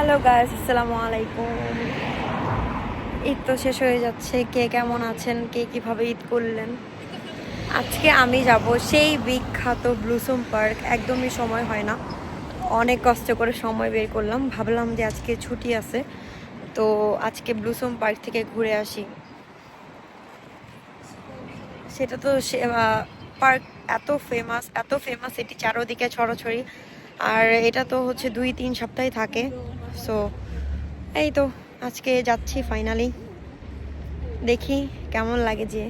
Hello guys, আসসালামু আলাইকুম। ঈদ তো শেষ হয়ে যাচ্ছে, কে কেমন আছেন, কে কীভাবে ঈদ করলেন? আজকে আমি যাব সেই বিখ্যাত ব্লুসুম পার্ক, একদমই সময় হয় না। অনেক কষ্ট করে সময় বের করলাম, ভাবলাম যে আজকে ছুটি আছে, তো আজকে ব্লুসুম পার্ক থেকে ঘুরে আসি। সেটা তো পার্ক এত ফেমাস এত ফেমাস এটি চারোদিকে ছড়াছড়ি। আর এটা তো হচ্ছে দুই, তিন সপ্তাহে থাকে। সো এই তো, আজকে যাচ্ছি ফাইনালি দেখি কেমন লাগে যে।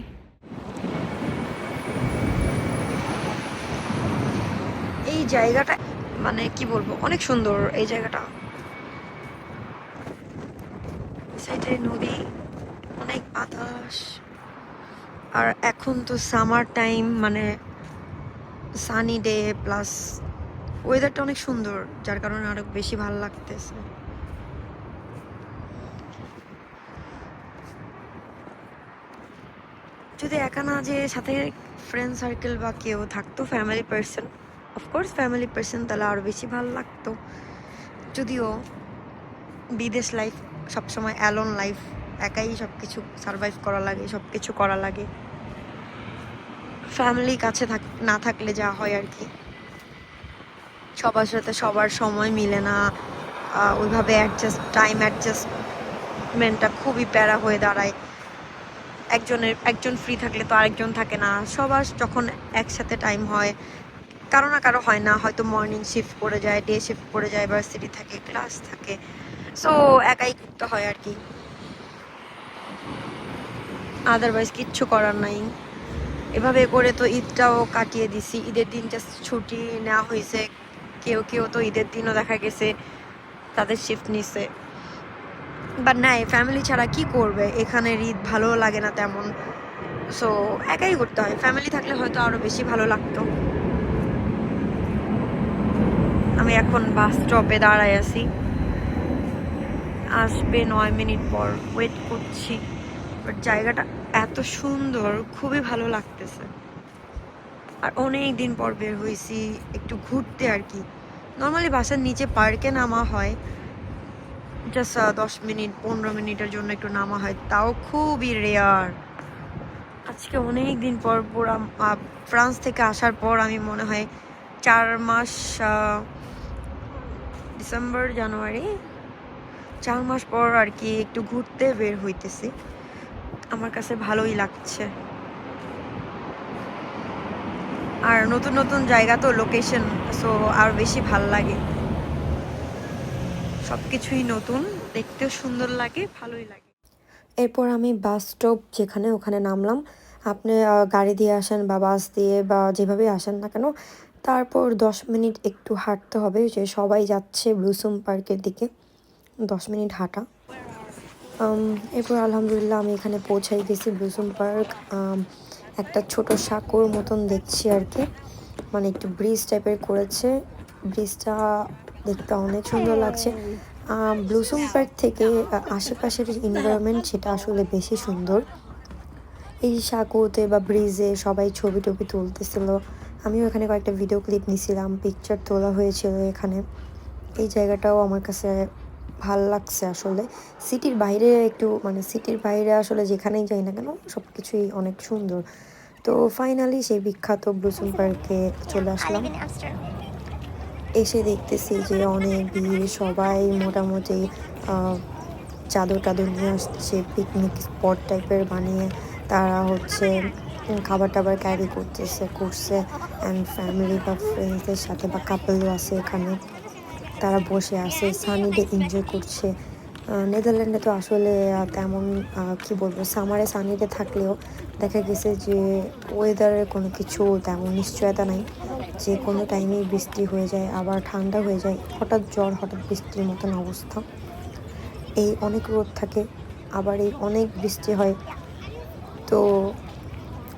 এই জায়গাটা মানে কি বলব, অনেক সুন্দর এই জায়গাটা। নদী, অনেক বাতাস। আর এখন তো সামার টাইম মানে সানি ডে প্লাস ওয়েদারটা অনেক সুন্দর, যার কারণে আরও বেশি ভালো লাগতেছে। যদি একা না যে সাথে ফ্রেন্ড সার্কেল বা কেউ থাকতো family person of course family person তাহলে আরও বেশি ভালো লাগতো। যদিও বিদেশ লাইফ সবসময় অ্যালোন লাইফ একাই সব কিছু সারভাইভ করা লাগে সব কিছু করা লাগে। ফ্যামিলি কাছে থাক, না থাকলে যা হয় আর কি। সবার সাথে সবার সময় মিলে না। ওইভাবে অ্যাডজাস্ট টাইম অ্যাডজাস্টমেন্টটা খুবই প্যারা হয়ে দাঁড়ায়। একজনের, একজন ফ্রি থাকলে তো আরেকজন থাকে না। সবার যখন একসাথে টাইম হয়, কারও না কারও হয় না। হয়তো মর্নিং শিফট করে যায় ডে শিফট করে যায় ভার্সিটি থাকে ক্লাস থাকে। সো একাই করতে হয় আর কি। আদারওয়াইজ কিচ্ছু করার নাই। এভাবে করে তো ঈদটাও কাটিয়ে দিছি। ঈদের দিন জাস্ট ছুটি নেওয়া হয়েছে। কেউ কেউ তো ঈদের দিনও দেখা গেছে, তাদের শিফট নিছে। বাট নাই ফ্যামিলি ছাড়া কি করবে? এখানে ঈদ ভালো লাগে না তেমন। সো একাই করতে হয়। ফ্যামিলি থাকলে হয়তো আরও বেশি ভালো লাগতো। আমি এখন বাস স্টপে দাঁড়ায় আছি। আসবে নয় মিনিট পর। ওয়েট করছি। বাট জায়গাটা এত সুন্দর, খুবই ভালো লাগতেছে। আর অনেক দিন পর বের হয়েছি, একটু ঘুরতে আর কি। নর্মালি বাসার নিচে পার্কে নামা হয় জাস্ট দশ মিনিট, পনেরো মিনিটের জন্য একটু নামা হয়, তাও খুবই রেয়ার আজকে অনেক দিন পর পুরা ফ্রান্স থেকে আসার পর আমি মনে হয় চার মাস ডিসেম্বর জানুয়ারি চার মাস পর আর কি একটু ঘুরতে বের হইতেছি। আমার কাছে ভালোই লাগছে। আর নতুন নতুন জায়গা তো লোকেশন সো আর বেশি ভালো লাগে। সব কিছুই নতুন, দেখতেও সুন্দর লাগে, ভালোই লাগে। এরপর আমি বাস স্টপ যেখানে ওখানে নামলাম। আপনি গাড়ি দিয়ে আসেন বা বাস দিয়ে বা যেভাবে আসেন না কেন, তারপর দশ মিনিট একটু হাঁটতে হবে, যে সবাই যাচ্ছে ব্লুসুম পার্কের দিকে। দশ মিনিট হাঁটা। এরপর আলহামদুলিল্লাহ আমি এখানে পৌঁছাই গেছি ব্লুসুম পার্ক। একটা ছোট সাঁকোর মতন দেখছি আর কি। মানে একটু ব্রিজ টাইপের করেছে। ব্রিজটা দেখতে অনেক সুন্দর লাগছে। ব্লুসুম পার্ক থেকে আশেপাশের এনভায়রনমেন্ট সেটা আসলে বেশি সুন্দর। এই সাঁকোতে বা ব্রিজে সবাই ছবি টবি তুলতেছিল। আমিও এখানে কয়েকটা ভিডিও ক্লিপ নিছিলাম। পিকচার তোলা হয়েছিল এখানে। এই জায়গাটাও আমার কাছে ভালো লাগছে আসলে। সিটির বাইরে একটু মানে সিটির বাইরে আসলে যেখানেই যাই না কেন সব কিছুই অনেক সুন্দর। তো ফাইনালি সেই বিখ্যাত ব্লুসুম পার্কে চলে আসলাম। এসে দেখতেছি যে অনেক ভিড়, সবাই মোটামুটি চাদর টাদর নিয়ে আসছে পিকনিক স্পট টাইপের বানিয়ে। তারা হচ্ছে খাবার টাবার ক্যারি করতেছে, করছে। অ্যান্ড ফ্যামিলি বা ফ্রেন্ডসদের সাথে বা কাপলও আছে এখানে। তারা বসে আছে সানিডে এনজয় করছে। নেদারল্যান্ডে তো আসলে তেমন কি বলব সামারে সানিডে থাকলেও দেখা গেছে যে ওয়েদারের কোনো কিছু তেমন নিশ্চয়তা নাই। যে কোনো টাইমেই বৃষ্টি হয়ে যায়, আবার ঠান্ডা হয়ে যায়, হঠাৎ জ্বর, হঠাৎ বৃষ্টির মতন অবস্থা। এই অনেক রোদ থাকে, আবার এই অনেক বৃষ্টি হয়। তো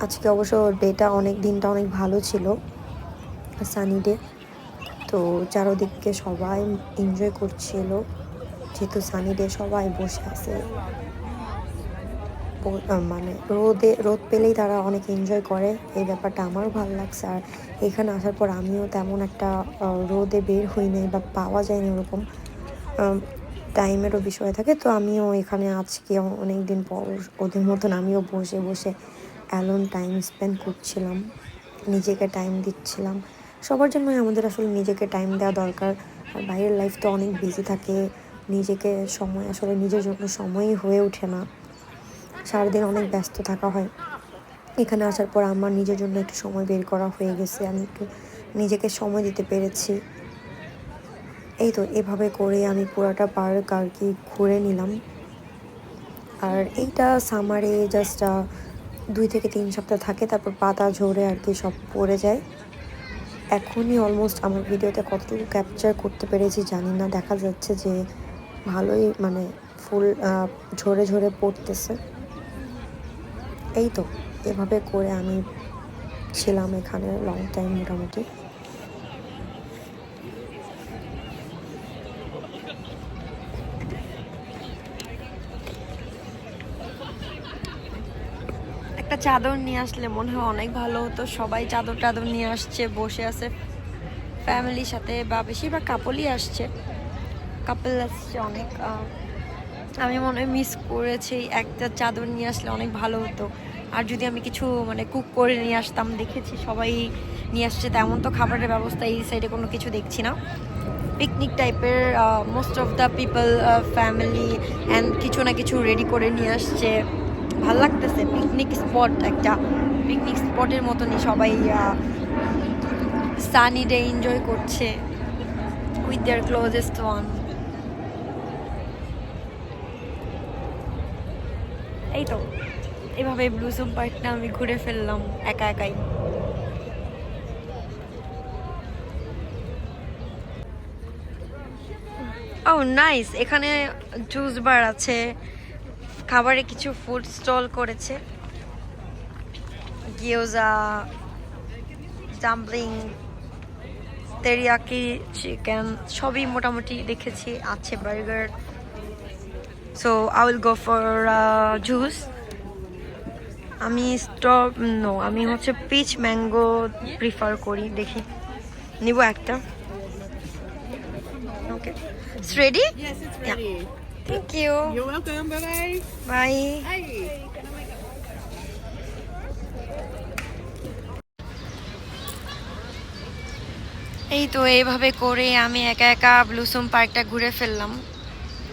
আজকে অবশ্য ডেটা অনেক, দিনটা অনেক ভালো ছিল সানি ডে তো চারোদিককে সবাই এনজয় করছিল। যেহেতু সানি ডে সবাই বসে আছে। মানে রোদে, রোদ পেলেই তারা অনেক এনজয় করে। এই ব্যাপারটা আমারও ভালো লাগছে। আর এখানে আসার পর আমিও তেমন একটা রোদে বের হই নাই বা পাওয়া যায়নি ওরকম। টাইমেরও বিষয় থাকে। তো আমিও এখানে আজকে অনেক দিন পর ওদের মতন আমিও বসে বসে অ্যালোন টাইম স্পেন্ড করছিলাম। নিজেকে টাইম দিচ্ছিলাম। সবার জন্যই আমাদের আসলে নিজেকে টাইম দেওয়া দরকার। আর বাইরের লাইফ তো অনেক বিজি থাকে। নিজেকে সময়, আসলে নিজের জন্য সময়ই হয়ে ওঠে না। সারাদিন অনেক ব্যস্ত থাকা হয়। এখানে আসার পর আমার নিজের জন্য একটু সময় বের করা হয়ে গেছে। আমি একটু নিজেকে সময় দিতে পেরেছি। এই তো, এভাবে করে আমি পুরাটা পার্ক আর কি ঘুরে নিলাম। আর এইটা সামারে জাস্ট দুই থেকে তিন সপ্তাহ থাকে। তারপর পাতা ঝরে আর কি সব পড়ে যায়। এখনই অলমোস্ট আমার ভিডিওতে কতটুকু ক্যাপচার করতে পেরেছি জানি না। দেখা যাচ্ছে যে ভালোই মানে ফুল ঝরে ঝরে পড়তেছে। এই তো, এভাবে করে আমি ছিলাম এখানে লং টাইম মোটামুটি। একটা চাদর নিয়ে আসলে মনে হয় অনেক ভালো হতো। সবাই চাদর টাদর নিয়ে আসছে, বসে আছে। ফ্যামিলির সাথে বা বেশিরভাগ কাপলই আসছে। কাপল আসছে অনেক আমি মনে হয় মিস করেছি। একটা চাদর নিয়ে আসলে অনেক ভালো হতো। আর যদি আমি কিছু মানে কুক করে নিয়ে আসতাম, দেখেছি সবাই নিয়ে আসছে। তেমন তো খাবারের ব্যবস্থা এই সাইডে কোনো কিছু দেখছি না। পিকনিক টাইপের most of the people family and কিছু না কিছু রেডি করে নিয়ে আসছে। ভালো লাগতেছে পিকনিক স্পট একটা পিকনিক স্পটের মতনই সবাই সানি ডে এনজয় করছে উইথ দেয়ার ক্লোজেস্ট ওয়ান এই তো, এভাবে ব্লুসুম পার্কটা আমি ঘুরে ফেললাম একা একাই। ও নাইস এখানে জুস বার আছে খাবারে কিছু ফুড স্টল করেছে। গিয়োজা ডাম্পলিং তেরিয়াকি চিকেন সবই মোটামুটি দেখেছি আছে burger so I will go for juice আমি স্টপ নো আমি হচ্ছে পিচ ম্যাঙ্গো প্রিফার করি দেখি। নিব একটা। Okay ready Yes, you. You're welcome. Bye bye. Bye. Bye. এই তো এইভাবে করে আমি একা একা ব্লুসুম পার্কটা ঘুরে ফেললাম